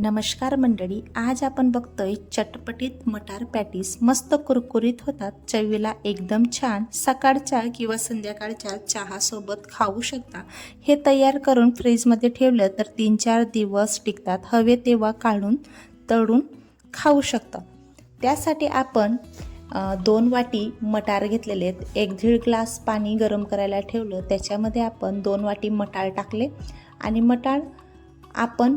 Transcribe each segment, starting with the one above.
नमस्कार मंडळी आज आपण बघतोय चटपटीत मटार पॅटीस. मस्त कुरकुरीत होतात. चवीला एकदम छान सकाळच्या किंवा संध्याकाळच्या चहासोबत खाऊ शकता. हे तयार करून फ्रीजमध्ये ठेवलं तर तीन चार दिवस टिकतात. हवे तेव्हा काढून तळून खाऊ शकता. त्यासाठी आपण दोन वाटी मटार घेतलेले आहेत. एक दीड ग्लास पाणी गरम करायला ठेवलं. त्याच्यामध्ये आपण दोन वाटी मटार टाकले. आणि मटार आपण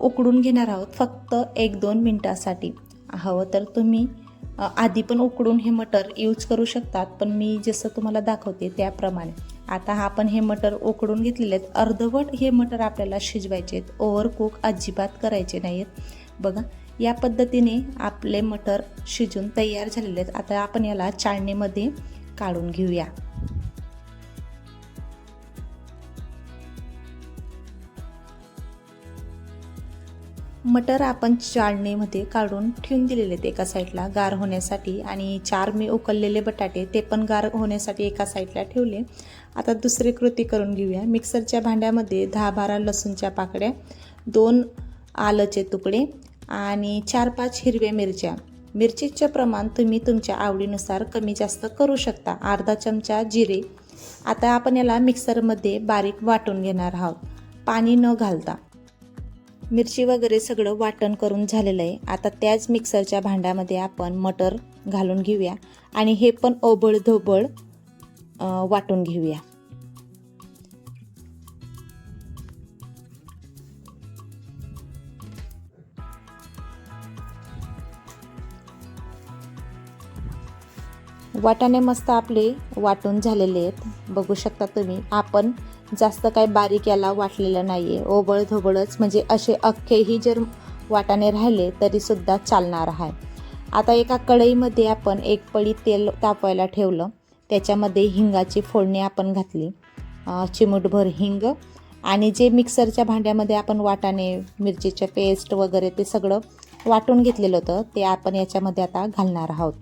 उकडून घेणार आहोत फक्त एक दोन मिनटासाठी. हवं तर तुम्ही आधी पण उकडून हे मटर यूज करू शकतात पण मी जसं तुम्हाला दाखवते त्याप्रमाणे. आता हा आपण हे मटर उकडून घेतलेले आहेत. अर्धवट हे मटर आपल्याला शिजवायचे आहेत. ओव्हर कुक अजिबात करायचे नाही आहेत बघा या पद्धतीने आपले मटर शिजून तयार झालेले आहेत. आता आपण याला चाळणीमध्ये काढून घेऊया. मटर आपण चाळणीमध्ये काढून ठेवून दिलेले आहेत एका साईडला. गार होण्यासाठी आणि चार मी उकळलेले बटाटे ते पण गार होण्यासाठी एका साईडला ठेवले. आता दुसरी कृती करून घेऊया. मिक्सरच्या भांड्यामध्ये दहा बारा लसूणच्या पाकड्या दोन आलंचे तुकडे आणि चार पाच हिरव्या मिरच्या. मिरचीचं प्रमाण तुम्ही तुमच्या आवडीनुसार कमी जास्त करू शकता. अर्धा चमचा जिरे. आता आपण याला मिक्सरमध्ये बारीक वाटून घेणार आहोत. पाणी न घालता. मिरची वगैरे सगळं वाटण करून झालेलं आहे. आता त्याच मिक्सरच्या भांड्यामध्ये आपण मटर घालून घेऊया आणि हे पण ओबळ धोबळ वाटून घेऊया. वाटाणे मस्त आपले वाटून झालेले आहेत. बघू शकता तुम्ही आपण जास्त काय बारीक याला वाटलेलं नाही आहे ओबळ धोबळच म्हणजे असे अख्खेही जर वाटाणे राहिले तरीसुद्धा चालणार आहे. आता एका कढईमध्ये आपण एक पळी तेल तापवायला ठेवलं. त्याच्यामध्ये हिंगाची फोडणी आपण घातली. चिमूटभर हिंग आणि जे मिक्सरच्या भांड्यामध्ये आपण वाटाणे मिरचीचे पेस्ट वगैरे ते सगळं वाटून घेतलेलं होतं ते आपण याच्यामध्ये आता घालणार आहोत.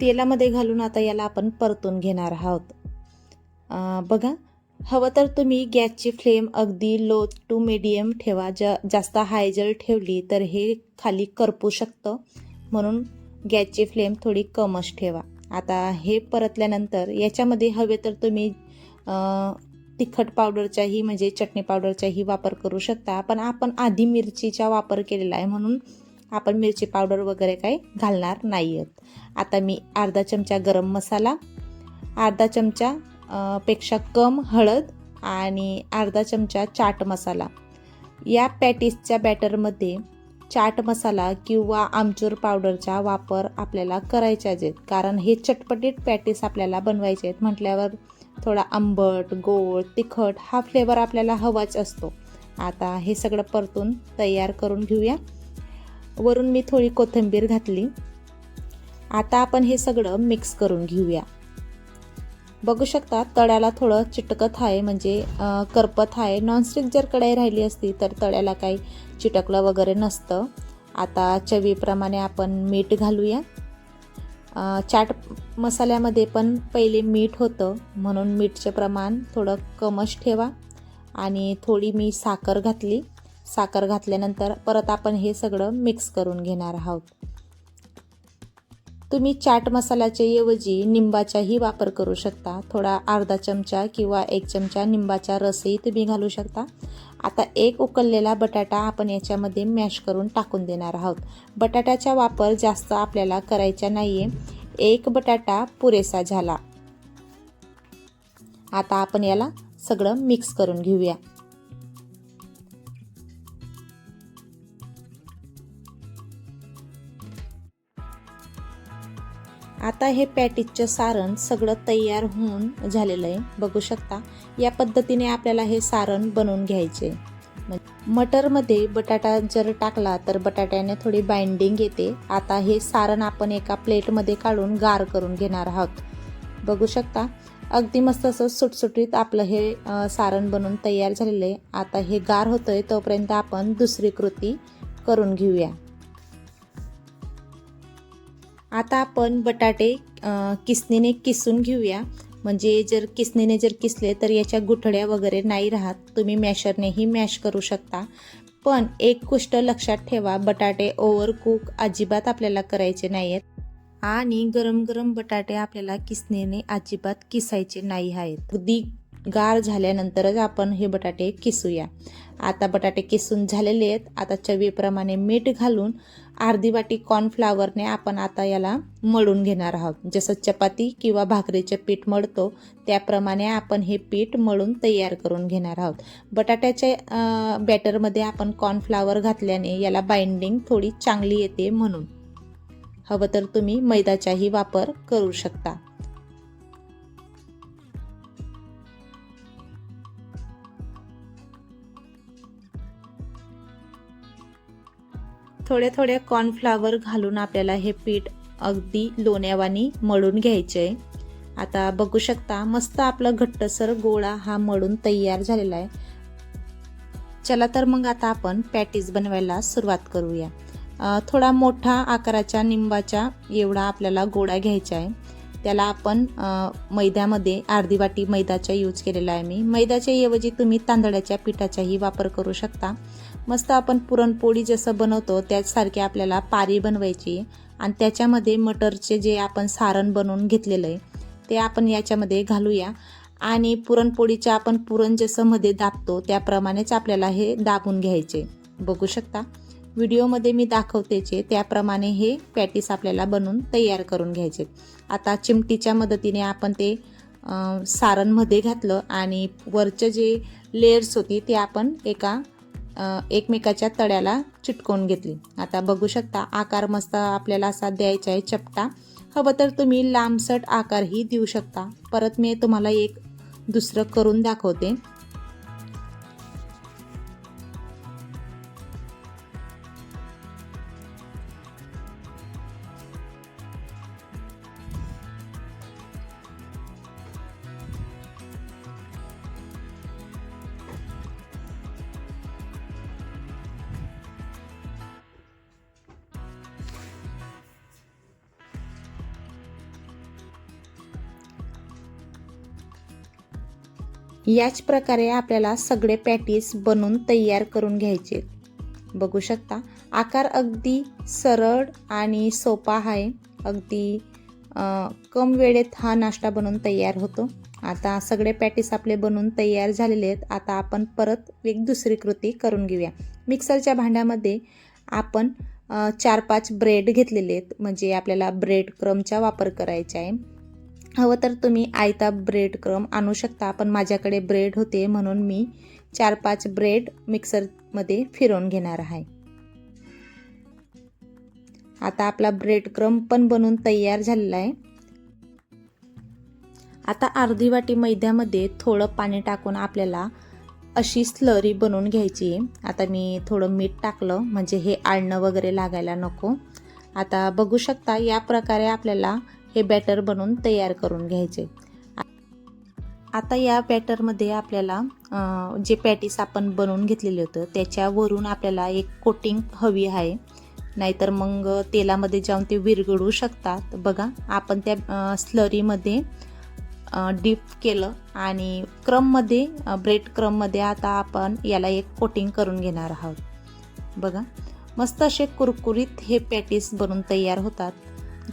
तेलामध्ये घालून आता याला आपण परतून घेणार आहोत. बघा हवं तर तुम्ही गॅसची फ्लेम अगदी लो टू मिडियम ठेवा. ज जास्त हाय जर ठेवली तर हे खाली करपू शकतं. म्हणून गॅसची फ्लेम थोडी कमच ठेवा. आता हे परतल्यानंतर याच्यामध्ये हवे तर तुम्ही तिखट पावडरचाही म्हणजे चटणी पावडरचाही वापर करू शकता. पण आपण आधी मिरचीचा वापर केलेला आहे म्हणून आपण मिरची पावडर वगैरे काही घालणार नाही आहेत आता मी अर्धा चमचा गरम मसाला अर्धा चमचा पेक्षा कम हळद आणि अर्धा चमचा चाट मसाला. या पॅटीसच्या बॅटरमध्ये चाट मसाला किंवा आमचूर पावडरचा वापर आपल्याला करायचे आहेत. कारण हे चटपटीत पॅटीस आपल्याला बनवायचे आहेत. म्हटल्यावर थोडा आंबट गोड तिखट हा फ्लेवर आपल्याला हवाच असतो. आता हे सगळं परतून तयार करून घेऊया. वरून मी थोडी कोथिंबीर घातली. आता आपण हे सगळं मिक्स करून घेऊया. बघू शकता तळ्याला थोडं चिटकत आहे म्हणजे करपत आहे. नॉनस्टिक जर कढाई राहिली असती तर तळ्याला काही चिटकलं वगैरे नसतं. आता चवीप्रमाणे आपण मीठ घालूया. चाट मसाल्यामध्ये पण पहिले मीठ होतं म्हणून मीठचं प्रमाण थोडं कमच ठेवा. आणि थोडी मी साखर घातली. साखर घातल्यानंतर परत आपण हे सगळं मिक्स करून घेणार आहोत. तुम्ही चाट मसाल्याच्या ऐवजी निंबाचाही वापर करू शकता. थोडा अर्धा चमचा किंवा एक चमचा निंबाचा रसही तुम्ही घालू शकता. आता एक उकललेला बटाटा आपण याच्यामध्ये मॅश करून टाकून देणार आहोत. बटाट्याचा वापर जास्त आपल्याला करायचा नाही आहे एक बटाटा पुरेसा झाला. आता आपण याला सगळं मिक्स करून घेऊया. आता हे पॅटीजचं सारण सगळं तयार होऊन झालेलं आहे. बघू शकता या पद्धतीने आपल्याला हे सारण बनवून घ्यायचे. मटरमध्ये बटाटा जर टाकला तर बटाट्याने थोडी बाइंडिंग येते. आता हे सारण आपण एका प्लेटमध्ये काढून गार करून घेणार आहोत. बघू शकता अगदी मस्त असं सुटसुटीत आपलं हे सारण बनवून तयार झालेलं आहे. आता हे गार होतं आहे तोपर्यंत आपण दुसरी कृती करून घेऊया. आता आपण बटाटे किसणीने किसून घेऊया. म्हणजे जर किसणीने जर किसले तर याच्या गुठड्या वगैरे नाही राहत. तुम्ही मॅशरनेही मॅश करू शकता. पण एक गोष्ट लक्षात ठेवा बटाटे ओव्हर कुक अजिबात आपल्याला करायचे नाही आहेत आणि गरम गरम बटाटे आपल्याला किसणीने अजिबात किसायचे नाही आहेत. अगदी गार झाल्यानंतरच आपण हे बटाटे किसूया. आता बटाटे किसून झालेले आहेत. आता चवीप्रमाणे मीठ घालून अर्धी वाटी कॉर्नफ्लावरने आपण आता याला मळून घेणार आहोत. जसं चपाती किंवा भाकरीचे पीठ मळतो त्याप्रमाणे आपण हे पीठ मळून तयार करून घेणार आहोत. बटाट्याच्या बॅटरमध्ये आपण कॉर्नफ्लावर घातल्याने याला बाइंडिंग थोडी चांगली येते म्हणून. हवं तर तुम्ही मैदाचाही वापर करू शकता. थोड्या थोड्या कॉर्नफ्लावर घालून आपल्याला हे पीठ अगदी लोण्यावानी मळून घ्यायचे. आहे आता बघू शकता मस्त आपलं घट्टसर गोळा हा मळून तयार झालेला आहे. चला तर मग आता आपण पॅटीज बनवायला सुरुवात करूया. थोडा मोठा आकाराच्या निंबाच्या एवढा आपल्याला गोळा घ्यायचा आहे. त्याला आपण मैद्यामध्ये अर्धी वाटी मैदाचा यूज केलेला आहे मी. मैद्याच्या ऐवजी तुम्ही तांदळाच्या पिठाचाही वापर करू शकता. मस्त आपण पुरणपोळी जसं बनवतो त्याचसारखे आपल्याला पारी बनवायची. आणि त्याच्यामध्ये मटरचे जे आपण सारण बनवून घेतलेलं आहे ते आपण याच्यामध्ये घालूया. आणि पुरणपोळीच्या आपण पुरण जसं मध्ये दाबतो त्याप्रमाणेच आपल्याला हे दाबून घ्यायचे. बघू शकता. व्हिडिओमध्ये मी दाखवतेचे त्याप्रमाणे हे पॅटीस आपल्याला बनवून तयार करून घ्यायचे. आता चिमटीच्या मदतीने आपण ते सारणमध्ये घातलं आणि वरचं जे लेयर्स होती ते आपण एका एकमेकाच्या तळ्याला चिटकवून घेतली. आता बघू शकता आकार मस्त आपल्याला असा द्यायचा आहे चपटा. हवं तर तुम्ही लांबसट आकारही देऊ शकता. परत मी तुम्हाला एक दुसरं करून दाखवते. याच प्रकारे आपल्याला सगळे पॅटीस बनवून तयार करून घ्यायचे. बघू शकता आकार अगदी सरळ आणि सोपा आहे. अगदी कम वेळेत हा नाश्ता बनवून तयार होतो. आता सगळे पॅटीस आपले बनवून तयार झालेले आहेत. आता आपण परत एक दुसरी कृती करून घेऊया. मिक्सरच्या भांड्यामध्ये आपण चार पाच ब्रेड घेतलेले आहेत. म्हणजे आपल्याला ब्रेड क्रमचा वापर करायचा आहे. हवं तर तुम्ही आयता ब्रेड क्रम आणू शकता. पण माझ्याकडे ब्रेड होते म्हणून मी चार पाच ब्रेड मिक्सरमध्ये फिरवून घेणार आहे. आता आपला ब्रेड क्रम पण बनवून तयार झालेला आहे. आता अर्धी वाटी मैद्यामध्ये थोडं पाणी टाकून आपल्याला अशी स्लरी बनवून घ्यायची आहे. आता मी थोडं मीठ टाकलं म्हणजे हे आळणं वगैरे लागायला नको. आता बघू शकता या प्रकारे आपल्याला हे बॅटर बनवून तयार करून घ्यायचे. आता या बॅटरमध्ये आपल्याला जे पॅटीस आपण बनवून घेतलेले होतं त्याच्यावरून आपल्याला एक कोटिंग हवी आहे. नाहीतर मग तेलामध्ये जाऊन ते विरघळू शकतात. बघा आपण त्या स्लरीमध्ये डीप केलं आणि क्रममध्ये ब्रेड क्रममध्ये आता आपण याला एक कोटिंग करून घेणार आहोत. बघा मस्त असे कुरकुरीत हे पॅटीस बनवून तयार होतात.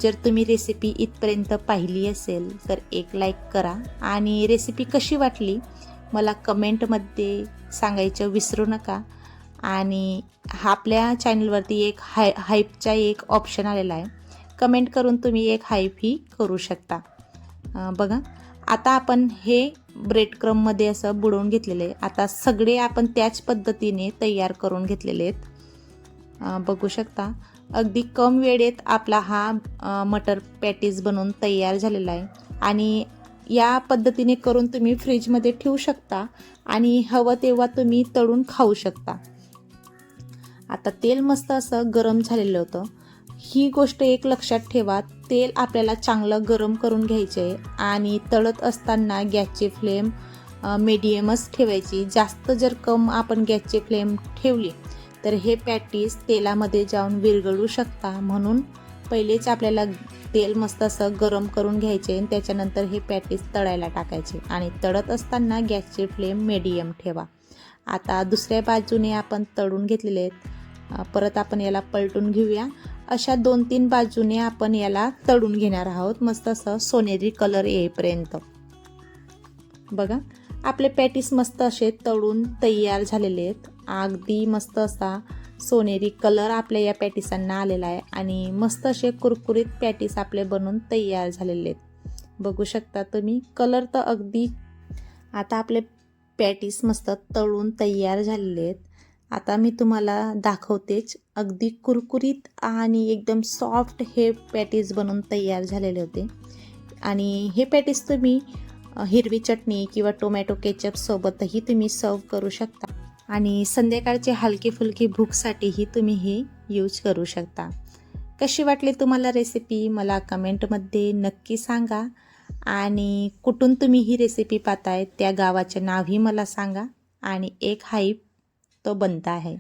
जर तुम्ही रेसिपी इथपर्यंत पाहिली असेल तर एक लाईक करा. आणि रेसिपी कशी वाटली? मला कमेंटमध्ये सांगायचं विसरू नका. आणि हा आपल्या चॅनलवरती एक हाय हाईपचा एक ऑप्शन आलेला आहे. कमेंट करून तुम्ही एक हाईप ही करू शकता. बघा. आता आपण हे ब्रेड क्रममध्ये असं बुडवून घेतलेलं आहे. आता सगळे आपण त्याच पद्धतीने तयार करून घेतलेले आहेत. बघू शकता. अगदी कम वेळेत आपला हा मटर पॅटीज बनवून तयार झालेला आहे. आणि या पद्धतीने करून तुम्ही फ्रीजमध्ये ठेवू शकता आणि हवं तेव्हा तुम्ही तळून खाऊ शकता. आता तेल मस्त असं गरम झालेलं होतं. ही गोष्ट एक लक्षात ठेवा तेल आपल्याला चांगलं गरम करून घ्यायचे आहे आणि तळत असताना गॅसची फ्लेम मीडियमच ठेवायची. जास्त जर कम आपण गॅसची फ्लेम ठेवली तर हे पॅटीस तेलामध्ये जाऊन विरघळू शकता. म्हणून पहिलेच आपल्याला तेल मस्त असं गरम करून घ्यायचे आणि त्याच्यानंतर हे पॅटीस तळायला टाकायचे. आणि तळत असताना गॅसची फ्लेम मिडियम ठेवा. आता दुसऱ्या बाजूने आपण तळून घेतलेले आहेत. परत आपण याला पलटून घेऊया. अशा दोन तीन बाजूने आपण याला तळून घेणार आहोत. मस्त असं सोनेरी कलर येईपर्यंत. बघा. आपले पॅटीस मस्त असे तळून तयार झालेले आहेत. अगदी मस्त असा सोनेरी कलर आपल्या या पॅटिसांना आलेला आहे आणि मस्त असे कुरकुरीत पॅटीस आपले बनून तयार झालेले आहेत. बघू शकता तुम्ही कलर तर अगदी आता आपले पॅटीस मस्त तळून तयार झालेले आहेत. आता मी तुम्हाला दाखवतेच अगदी कुरकुरीत आणि एकदम सॉफ्ट हे पॅटीस बनून तयार झालेले होते. आणि हे पॅटीस तुम्ही हिरवी चटणी किंवा टोमॅटो केचपसोबतही तुम्ही सर्व करू शकता. आणि संध्याकाळची हलकी फुलकी भूकसाठीही तुम्ही हे यूज करू शकता. कशी वाटली तुम्हाला रेसिपी मला कमेंटमध्ये नक्की सांगा. आणि कुठून तुम्ही ही रेसिपी पाहताय? त्या गावाचे नावही मला सांगा. आणि एक हाईप तो बनता आहे.